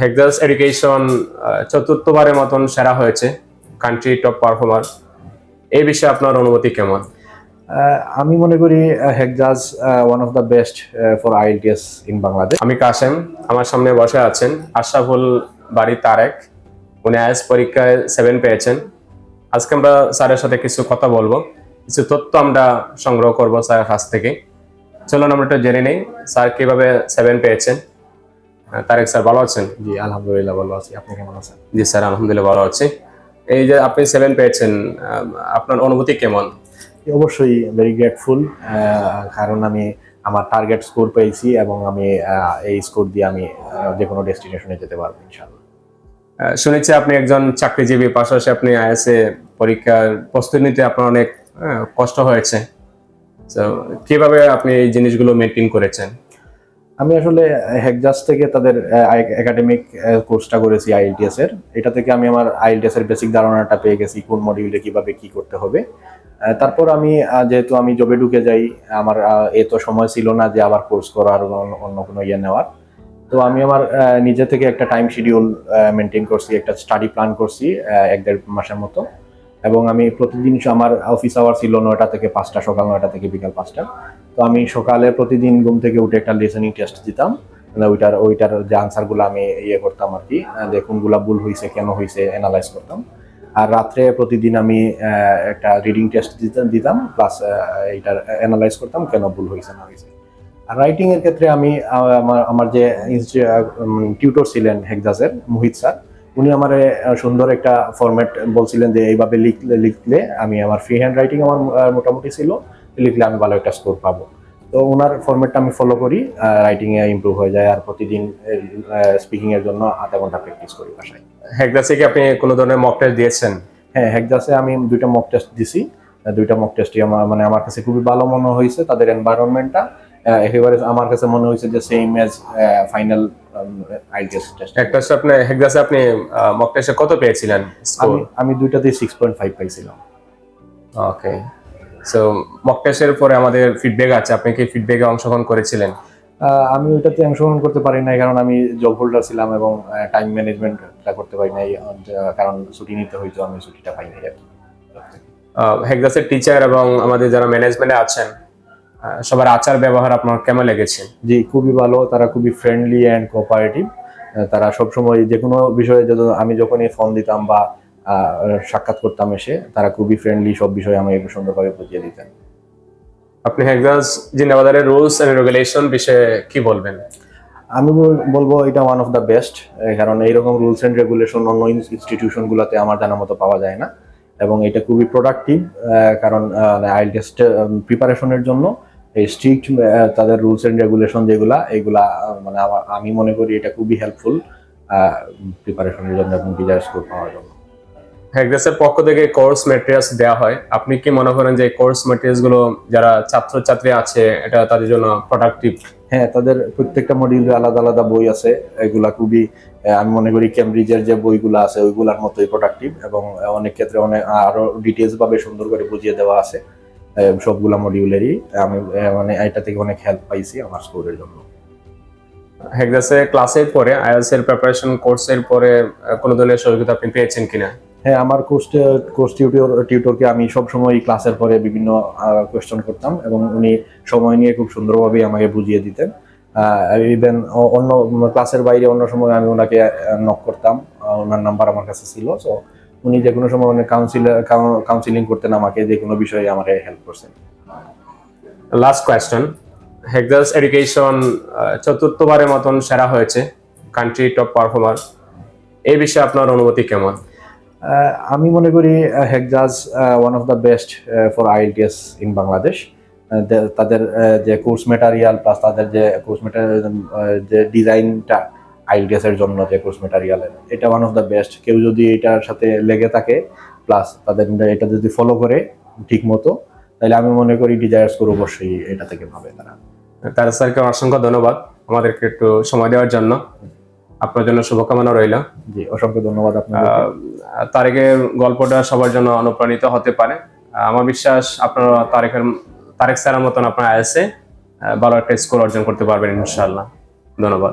হেকদাস education চতুর্থবারের মতন সেরা হয়েছে কান্ট্রি টপ পারফর্মার এই বিষয়ে আপনার অনুভূতি কেমন? আমি মনে করি হেকজাজ one of the best for IELTS in Bangladesh আমি কাসেম আমার সামনে বসে আছেন আশরাফুল বাড়ি তারেক। উনি আইএস পরীক্ষায় সেভেন পেয়েছেন। আজকে আমরা স্যারের সাথে কিছু কথা বলব। কিছু তথ্য আমরা সংগ্রহ করব স্যারের কাছ থেকে। চলুন আমরা একটু জেনে নেই স্যার কীভাবে সেভেন পেয়েছেন। তারেক স্যার ভালো আছেন? জি আলহামদুলিল্লাহ ভালো আছি। আপনি কেমন আছেন? জি স্যার আলহামদুলিল্লাহ ভালো আছি। এই যে আপনি সেভেন পেয়েছেন আপনার অনুভূতি কেমন? অবশ্যই ভেরি গ্রেটফুল কারণ আমি আমার টার্গেট স্কোর পেয়েছি এবং আমি এই স্কোর দিয়ে আমি যে কোনো ডেস্টিনেশনে যেতে পারব ইনশাআল্লাহ। শুনেছি আপনি একজন চাকরিজীবী পাশাপাশি আপনি আইএসএ পরীক্ষার প্রস্তুতি নিতে আপনার অনেক কষ্ট হয়েছে। তো কীভাবে আপনি এই জিনিসগুলো মেনটেন করেছেন? আমি আসলে হেকজাস থেকে তাদের একাডেমিক কোর্সটা করেছি আইএলটিএস এর। এটা থেকে আমি আমার আইএলটিএস এর বেসিক ধারণাটা পেয়ে গেছি, কোন মডিউলে কীভাবে কি করতে হবে। তারপর আমি যেহেতু আমি জবে ঢুকে যাই, আমার এত সময় ছিল না যে আবার কোর্স করার অন্য কোনো ইয়ে নেওয়ার। তো আমি আমার নিজে থেকে একটা টাইম শিডিউল মেনটেন করছি, একটা স্টাডি প্ল্যান করছি এক দেড় মাসের মতো। এবং আমি প্রতিদিন আমার অফিস আওয়ার ছিল নয়টা থেকে পাঁচটা, সকাল নয়টা থেকে বিকাল পাঁচটা। তো আমি সকালে প্রতিদিন ঘুম থেকে উঠে একটা লিসেনিং টেস্ট দিতাম। মানে ওইটার ওইটার যে আনসারগুলো আমি ইয়ে করতাম আর কি যে কোনগুলা ভুল হয়েছে কেন হয়েছে অ্যানালাইজ করতাম। আর রাত্রে প্রতিদিন আমি একটা রিডিং টেস্ট দিতাম দিতাম প্লাস এইটার অ্যানালাইজ করতাম, কেন ভুল হয়েছে না হয়েছে আর রাইটিং এর ক্ষেত্রে আমি আমার আমার যে টিউটর ছিলেন হেকজাসের মোহিত স্যার, উনি আমার সুন্দর একটা ফরম্যাট বলছিলেন যে এইভাবে লিখলে লিখলে আমি আমার ফ্রি হ্যান্ড রাইটিং আমার মোটামুটি ছিল। লিখলে আমি ভালো একটা স্কোর পাবো। তো ওনার ফরম্যাটটা আমি ফলো করি রাইটিং এ ইমপ্রুভ হয়ে যায় আর প্রতিদিন স্পিকিং এর জন্য আধা ঘণ্টা প্র্যাকটিস করি বাসায়। হেকদাসে কি আপনি কোনো ধরনের মক টেস্ট দিয়েছেন? হ্যাঁ হেকজাসে আমি দুইটা মক টেস্ট দিছি। দুইটা মক টেস্টই আমার মানে আমার কাছে খুবই ভালো মনে হয়েছে তাদের এনভায়রনমেন্টটা একেবারে আমার কাছে মনে হয়েছে যে same as final IELTS test একটা আপনি হেকদাসে আপনি মক টেস্টে কত পেয়েছিলেন আমি আমি দুইটাতেই সিক্স পয়েন্ট ফাইভ পাইছিলাম। ওকে সো মক টেস্টের পরে আমাদের ফিডব্যাক আছে। আপনি কি ফিডব্যাকে অংশগ্রহণ করেছিলেন? আমি ওইটাতে অংশগ্রহণ করতে পারি নাই কারণ আমি জব হোল্ডার ছিলাম এবং টাইম ম্যানেজমেন্টটা করতে পারি নাই কারণ ছুটি নিতে হইতো আমি ছুটিটা পাই নাই আর কি। হেকদাসের টিচার এবং আমাদের যারা ম্যানেজমেন্টে আছেন সবার আচার ব্যবহার আপনার কেমন লেগেছে? জি খুবই ভালো তারা খুবই ফ্রেন্ডলি অ্যান্ড কোঅপারেটিভ তারা সবসময় যে কোনো বিষয়ে যত আমি যখনই ফোন দিতাম বা সাক্ষাৎ করতাম এসে তারা খুবই ফ্রেন্ডলি সব বিষয়ে আমাকে সুন্দরভাবে বুঝিয়ে দিতেন। আপনি হেকদাস জিন্দাবাদের রুলস এন্ড রেগুলেশন বিষয়ে কি বলবেন? আমি বলব এটা ওয়ান অফ দ্য বেস্ট কারণ এইরকম রুলস অ্যান্ড রেগুলেশন অন্য ইনস্টিটিউশনগুলোতে আমার জানা মতো পাওয়া যায় না। এবং এটা খুবই প্রোডাক্টিভ কারণ আইল টেস্ট প্রিপারেশনের জন্য এই স্ট্রিক্ট তাদের রুলস অ্যান্ড রেগুলেশন যেগুলা এগুলা মানে আমি মনে করি এটা খুবই হেল্পফুল প্রিপারেশনের জন্য এবং ডিজায়ার স্কোর পাওয়ার জন্য। হেকদাসের পক্ষ থেকে কোর্স মেটেরিয়ালস দেওয়া হয়। আপনি কি মনে করেন যে কোর্স মেটেরিয়ালসগুলো যারা ছাত্রছাত্রী আছে এটা তাদের জন্য প্রোডাক্টিভ হ্যাঁ তাদের প্রত্যেকটা মডিউলে আলাদা আলাদা বই আছে। এগুলা খুবই আমি মনে করি কেমব্রিজের যে বইগুলো আছে ওইগুলার মতোই প্রোডাক্টিভ এবং অনেক ক্ষেত্রে অনেক আরও ডিটেলস ভাবে সুন্দর করে বুঝিয়ে দেওয়া আছে সবগুলা মডিউলেরই আমি মানে এটা থেকে অনেক হেল্প পাইছি আমার স্কোরের জন্য। হেকদাসে ক্লাসের পরে আইএলস এর প্রিপারেশন কোর্সের পরে কোনো ধরনের সহযোগিতা আপনি পেয়েছেন কিনা? হ্যাঁ আমার কোর্স কোর্স টিউটর টিউটরকে আমি সবসময় ক্লাসের পরে বিভিন্ন কোয়েশ্চন করতাম এবং উনি সময় নিয়ে খুব সুন্দরভাবে আমাকে বুঝিয়ে দিতেন। ইভেন অন্য ক্লাসের বাইরে অন্য সময় আমি ওনাকে নক করতাম। ওনার নাম্বার আমার কাছে ছিল। সো উনি যে কোনো সময় অনেক কাউন্সিলার কাউন্সিলিং করতেন আমাকে, যে কোনো বিষয়ে আমাকে হেল্প করছেন। লাস্ট কোয়েশ্চেন হেকদাস এডুকেশন চতুর্থবারের মতন সেরা হয়েছে কান্ট্রি টপ পারফর্মার এই বিষয়ে আপনার অনুমতি কেমন? আমি মনে করি হেকজাজ one of the best for IELTS in Bangladesh তাদের যে কোর্স মেটারিয়াল প্লাস তাদের যে কোর্স মেটারিয়াল যে ডিজাইনটা আইএলটিএস এর জন্য যে কোর্স মেটারিয়ালের এটা ওয়ান অফ দ্য বেস্ট কেউ যদি এটার সাথে লেগে থাকে প্লাস তাদের এটা যদি ফলো করে ঠিক মতো তাহলে আমি মনে করি ডিজায়ার স্কোর অবশ্যই এটা থেকে ভাবে তারা। তার স্যারকে অসংখ্য ধন্যবাদ আমাদেরকে একটু সময় দেওয়ার জন্য। আপনার জন্য শুভকামনা রইল। জি অসংখ্য ধন্যবাদ আপনার তারেকের গল্পটা সবার জন্য অনুপ্রাণিত হতে পারে। আমার বিশ্বাস আপনার তারেকের তারেক স্যারের মতন আপনার আইএসএ ভালো একটা স্কোর অর্জন করতে পারবেন ইনশাআল্লাহ। ধন্যবাদ।